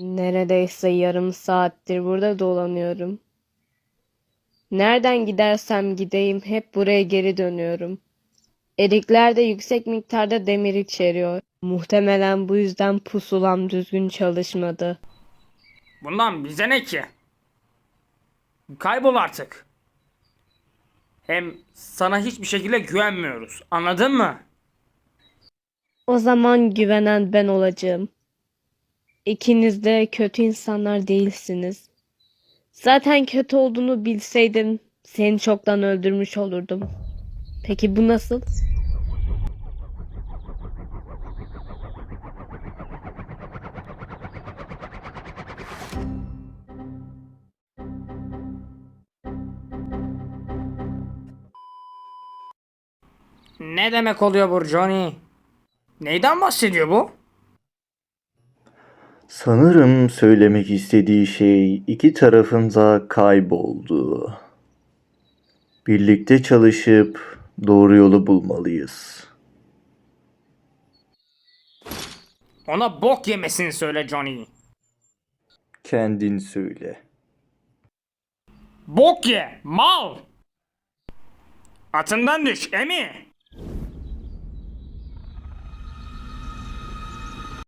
Neredeyse yarım saattir burada dolanıyorum. Nereden gidersem gideyim hep buraya geri dönüyorum. Erikler de yüksek miktarda demir içeriyor. Muhtemelen bu yüzden pusulam düzgün çalışmadı. Bundan bize ne ki? Kaybol artık. Hem sana hiçbir şekilde güvenmiyoruz. Anladın mı? O zaman güvenen ben olacağım. İkiniz de kötü insanlar değilsiniz. Zaten kötü olduğunu bilseydim seni çoktan öldürmüş olurdum. Peki bu nasıl? Ne demek oluyor bu Johnny? Neyden bahsediyor bu? Sanırım söylemek istediği şey iki tarafın da kaybolduğu. Birlikte çalışıp doğru yolu bulmalıyız. Ona bok yemesini söyle Johnny. Kendin söyle. Bok ye, mal! Atından düş, Emi!